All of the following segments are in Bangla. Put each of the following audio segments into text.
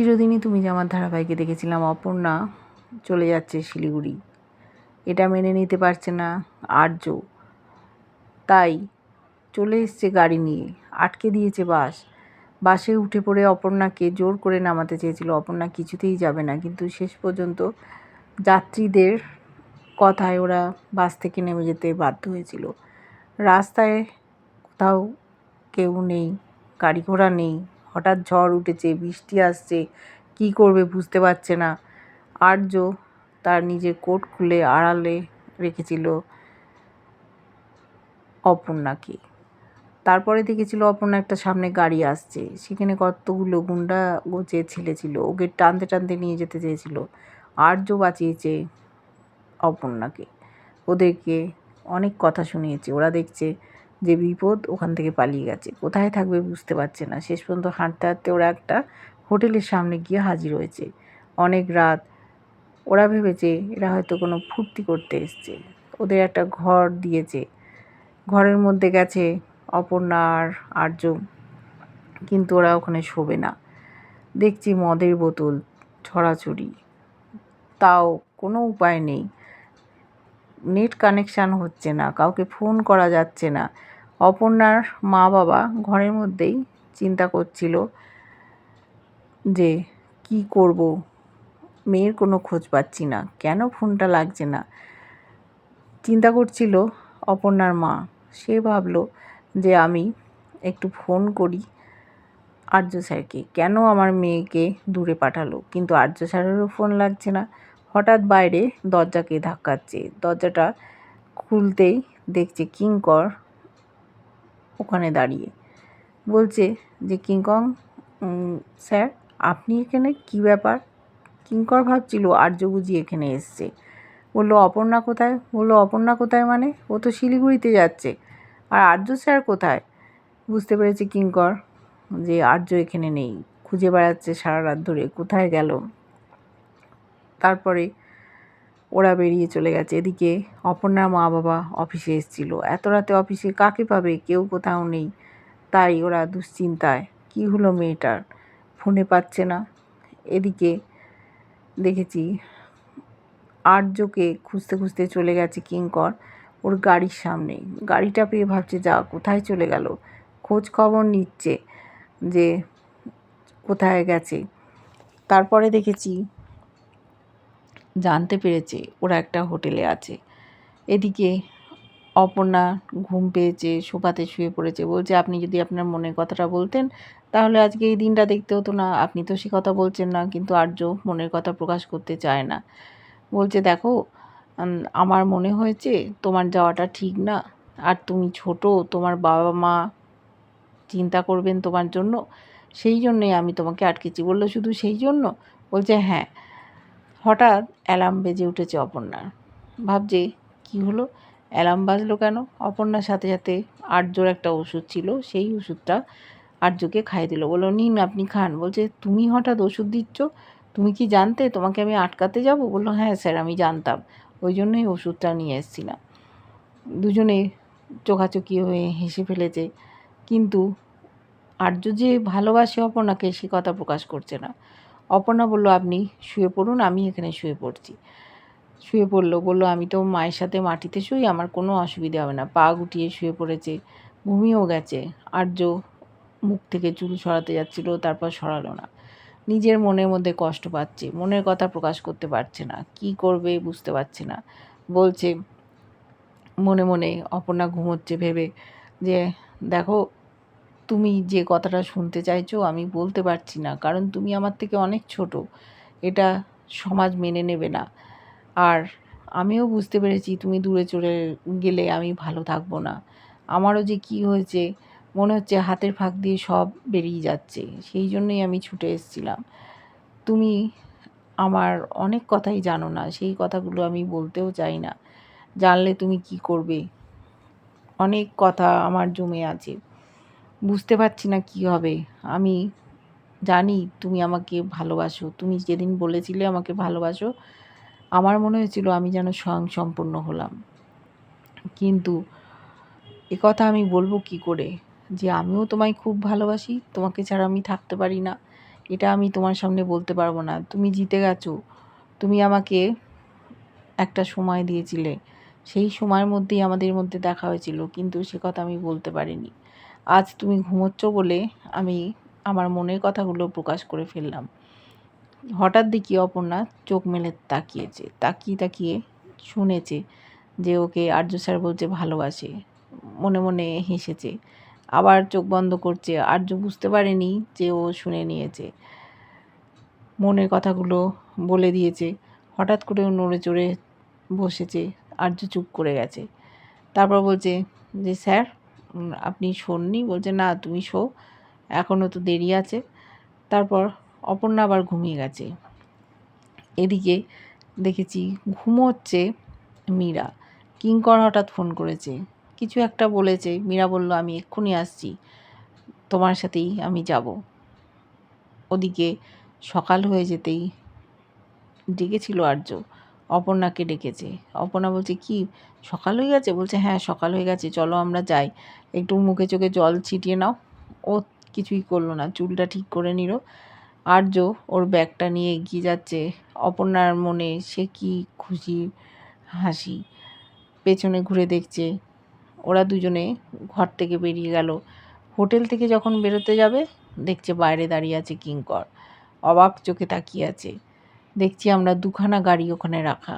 চিরদিনই তুমি যে আমার ধারাবাহিকে দেখেছিলাম, অপর্ণা চলে যাচ্ছে শিলিগুড়ি। এটা মেনে নিতে পারছে না আর্য। তাই চলে এসছে গাড়ি নিয়ে, আটকে দিয়েছে বাস। বাসে উঠে পড়ে অপর্ণাকে জোর করে নামাতে চেয়েছিল। অপর্ণা কিছুতেই যাবে না, কিন্তু শেষ পর্যন্ত যাত্রীদের কথায় ওরা বাস থেকে নেমে যেতে বাধ্য হয়েছিল। রাস্তায় কোথাও কেউ নেই, গাড়ি ঘোড়া নেই। হঠাৎ ঝড় উঠেছে, বৃষ্টি আসছে, কী করবে বুঝতে পারছে না। আর্য তার নিজের কোট খুলে আড়ালে রেখেছিল অপর্ণাকে। তারপরে দেখেছিল অপর্ণা একটা সামনে গাড়ি আসছে, সেখানে কতগুলো গুন্ডা গোছে ছেলে ছিল, ওকে টানতে টানতে নিয়ে যেতে চেয়েছিল। আর্য বাঁচিয়েছে অপর্ণাকে। ওদেরকে অনেক কথা শুনিয়েছে, ওরা দেখছে যে বিপদ ওখান থেকে পালিয়ে গেছে। কোথায় থাকবে বুঝতে পারছে না। শেষ পর্যন্ত হাঁটতে হাঁটতে ওরা একটা হোটেলের সামনে গিয়ে হাজির হয়েছে। অনেক রাত ওরা ভেবেছে এরা হয়তো কোনো ফুর্তি করতে এসছে। ওদের একটা ঘর দিয়েছে। ঘরের মধ্যে গেছে অপর্ণা আর আর্য। কিন্তু ওরা ওখানে শোবে না। দেখছি মদের বোতল, ছড়াছড়ি। তাও কোনো উপায় নেই। নেট কানেকশান হচ্ছে না, কাউকে ফোন করা যাচ্ছে না। অপর্ণার মা বাবা ঘরের মধ্যেই চিন্তা করছিল যে, কি করব? মেয়ের কোনো খোঁজ পাচ্ছি না, কেন ফোনটা লাগছে না? চিন্তা করছিল অপর্ণার মা। সে ভাবলো যে, আমি একটু ফোন করি আর্য স্যারকে। কেন আমার মেয়েকে দূরে পাঠালো? কিন্তু আর্য স্যারেরও ফোন লাগছে না। হঠাৎ বাইরে দরজাকে ধাক্কাচ্ছে। দরজাটা খুলতেই দেখছে কিঙ্কর ওখানে দাঁড়িয়ে। বলছে যে কিংকং স্যার, আপনি এখানে কি ব্যাপার? কিঙ্কর ভাবছিল, আর্য এখানে এসছে। বলল, অপর্ণা কোথায়? বলল, অপর্ণা কোথায় মানে? ও তো শিলিগুড়িতে যাচ্ছে। আর আর্য স্যার কোথায়? বুঝতে পেরেছে কিঙ্কর যে, আর্য এখানে নেই। খুঁজে বেড়াচ্ছে সারা রাত ধরে, কোথায় গেল? তারপরে ওরা বেরিয়ে চলে গেছে। এদিকে অপর্ণার মা বাবা অফিসে এসেছিল। এত রাতে অফিসে কাকে পাবে? কেউ কোথাও নেই। তাই ওরা দুশ্চিন্তায়। কী হলো মেয়েটার? ফোনে পাচ্ছে না। এদিকে দেখেছি আর্যকে খুঁজতে খুঁজতে চলে গেছে কিঙ্কর ওর গাড়ির সামনে। গাড়িটা পেয়ে ভাবছে, যা, কোথায় চলে গেল? খোঁজ খবর নিচ্ছে যে কোথায় গেছে? তারপরে দেখেছি জানতে পেরেছে ওরা একটা হোটেলে আছে। এদিকে অপর্ণা ঘুম পেয়েছে, সোফাতে শুয়ে পড়েছে। বলছে, আপনি যদি আপনার মনের কথাটা বলতেন, তাহলে আজকে এই দিনটা দেখতে হতো না। আপনি তো সে কথা বলছেন না, কিন্তু আর্য মনের কথা প্রকাশ করতে চায় না। বলছে, দেখো আমার মনে হয়েছে তোমার যাওয়াটা ঠিক না। আর তুমি ছোট, তোমার বাবা মা চিন্তা করবেন তোমার জন্য। সেই জন্যই আমি তোমাকে আটকেছি। বলল, শুধু সেই জন্য? বলছে হ্যাঁ হঠাৎ অ্যালার্ম বেজে উঠেছে অপর্ণার। ভাবছে, কি হলো? অ্যালার্ম বাজলো কেন? অপর্ণার সাথে সাথে আর্যর একটা ওষুধ ছিল, সেই ওষুধটা আর্যকে খাইয়ে দিল। বলল, নিন, আপনি খান। বলছে, তুমি হঠাৎ ওষুধ দিচ্ছ? তুমি কি জানতে? তোমাকে আমি আটকাতে যাব? বলল হ্যাঁ স্যার, আমি জানতাম। ওই জন্যই ওষুধটা নিয়ে এসেছিলাম। দুজনে চোখাচোখি হয়ে হেসে ফেলেছে। কিন্তু আর্য যে ভালোবাসে অপর্ণাকে, সে কথা প্রকাশ করছে না। অপর্ণা বলল, আপনি শুয়ে পড়ুন, আমি এখানে শুয়ে পড়ছি। শুয়ে পড়ল, বলল, আমি তো মায়ের সাথে মাটিতে শুই, আমার কোনো অসুবিধা হবে না। পা গুটিয়ে শুয়ে পড়েছে, ঘুমিয়েও গেছে, আর্য মুখ থেকে চুল সরাতে যাচ্ছিল, তারপর সরালো না। নিজের মনের মধ্যে কষ্ট পাচ্ছে, মনের কথা প্রকাশ করতে পারছে না, কি করবে বুঝতে পারছে না। বলছে, মনে মনে অপর্ণা ঘুমোচ্ছে, ভেবে যে, দেখো তুমি যে কথাটা শুনতে চাইছো আমি বলতে পারছি না। কারণ তুমি আমার থেকে অনেক ছোট। এটা সমাজ মেনে নেবে না। আর আমিও বুঝতে পেরেছি তুমি দূরে চলে গেলে আমি ভালো থাকব না। আমারও যে কি হয়েছে, মনে হচ্ছে হাতের ফাঁক দিয়ে সব বেরিয়ে যাচ্ছে। সেই জন্যই আমি ছুটে এসেছিলাম। তুমি আমার অনেক কথাই জানো না। সেই কথাগুলো আমি বলতেও চাই না। জানলে তুমি কি করবে? অনেক কথা আমার জমে আছে। বুঝতে পারছি না কি হবে। আমি জানি তুমি আমাকে ভালোবাসো। তুমি যেদিন বলেছিলে আমাকে ভালোবাসো, আমার মনে হয়েছিল আমি যেন স্বয়ং সম্পূর্ণ হলাম। কিন্তু কথা আমি বলব কি করে? যে আমিও তোমায় খুব ভালোবাসি, তোমাকে ছাড়া আমি থাকতে পারি না। এটা আমি তোমার সামনে বলতে পারব না। তুমি জিতে গেছো। তুমি আমাকে একটা সময় দিয়েছিলে। সেই সময়ের মধ্যেই আমাদের মধ্যে দেখা হয়েছিল, কিন্তু সে কথা আমি বলতে পারিনি। আজ তুমি ঘুমোচ্ছ বলে আমি আমার মনের কথাগুলো প্রকাশ করে ফেললাম। হঠাৎ দেখি অপর্ণা চোখ মেলে তাকিয়েছে, তাকিয়ে তাকিয়ে শুনেছে যে ওকে আর্য স্যার বলছে ভালোবাসে, মনে মনে হেসেছে। আবার চোখ বন্ধ করছে, আর্য বুঝতে পারেনি যে ও শুনে নিয়েছে। মনের কথাগুলো বলে দিয়েছে, হঠাৎ করে ও নড়ে চড়ে বসেছে, আর্য চুপ করে গেছে। তারপর বলছে যে, স্যার আপনি শোননি? বলছে, না, তুমি শো। এখনও তো দেরি আছে। তারপর অপর্ণা আবার ঘুমিয়ে গেছে। এদিকে দেখেছি ঘুমোচ্ছে মীরা। কিঙ্কর হঠাৎ ফোন করেছে। কিছু একটা বলেছে। মীরা বলল, আমি এক্ষুনি আসছি। তোমার সাথেই আমি যাব। ওদিকে সকাল হয়ে যেতেই ডেকেছিল আর্য। অপর্ণাকে ডেকেছে। অপর্ণা বলছে, কি? সকাল হয়ে গেছে? বলছে হ্যাঁ সকাল হয়ে গেছে। চলো আমরা যাই। একটু মুখে চোখে জল ছিটিয়ে নাও। ও কিছুই করল না। চুলটা ঠিক করে নিল। আর্য ওর ব্যাগটা নিয়ে এগিয়ে যাচ্ছে। অপর্ণার মনে সে কি খুশি হাসি। পেছনে ঘুরে দেখছে। ওরা দুজনে ঘর থেকে বেরিয়ে গেল। হোটেল থেকে যখন বেরোতে যাবে, দেখছে বাইরে দাঁড়িয়ে আছে কিঙ্কর। অবাক চোখে তাকিয়ে আছে। দেখছি আমরা দুখানা গাড়ি ওখানে রাখা।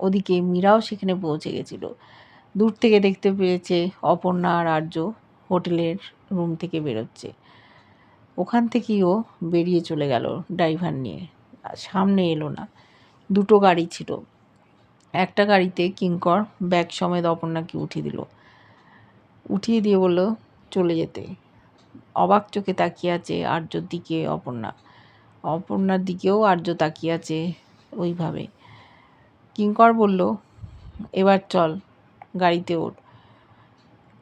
ওদিকে মীরাও সেখানে পৌঁছে গেছিল। দূর থেকে দেখতে পেয়েছে অপর্ণা আর আর্য হোটেলের রুম থেকে বেরোচ্ছে। ওখান থেকেই ও বেরিয়ে চলে গেল ড্রাইভার নিয়ে। সামনে এলো না। দুটো গাড়ি ছিল। একটা গাড়িতে কিঙ্কর ব্যাগ সমেত অপর্ণাকে উঠিয়ে দিল। উঠিয়ে দিয়ে বলল, চলে যেতে। অবাক চোখে তাকিয়ে আছে আর্যর দিকে অপর্ণা। অপর্ণার দিকেও আর্য তাকিয়ে আছে ওইভাবে। কিঙ্কর বলল, এবার চল, গাড়িতে ওঠ।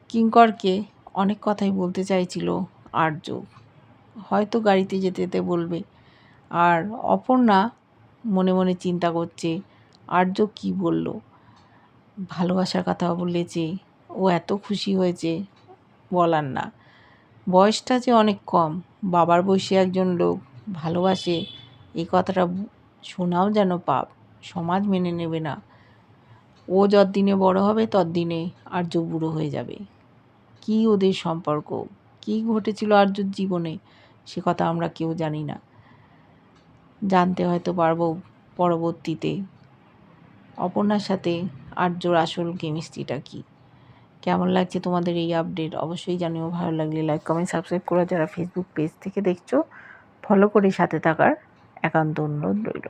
কিঙ্করকে অনেক কথাই বলতে চাইছিল আর্য। হয়তো গাড়িতে যেতে যেতে বলবে। আর অপর্ণা মনে মনে চিন্তা করছে, আর্য কি বলল? ভালোবাসার কথা বলেছে, ও এত খুশি হয়েছে, বলার না। বয়সটা যে অনেক কম, বাবার বয়সী একজন লোক ভালোবাসে। এই কথাটা শোনাও যেন পাপ, সমাজ মেনে নেবে না। ও যতদিনে বড় হবে ততদিনে আর্য বুড়ো হয়ে যাবে। কি ওদের সম্পর্ক? কি ঘটেছিল আর্যর জীবনে? সে কথা আমরা কেউ জানি না। জানতে হয়তো পারব পরবর্তীতে। অপর্ণার সাথে আর্যর আসল কেমিস্ট্রিটা কী? কেমন লাগছে তোমাদের এই আপডেট অবশ্যই জানিও। ভালো লাগলে লাইক কমেন্ট সাবস্ক্রাইব করে। যারা ফেসবুক পেজ থেকে দেখছ ফলো করে সাথে থাকার একান্ত অনুরোধ রইল।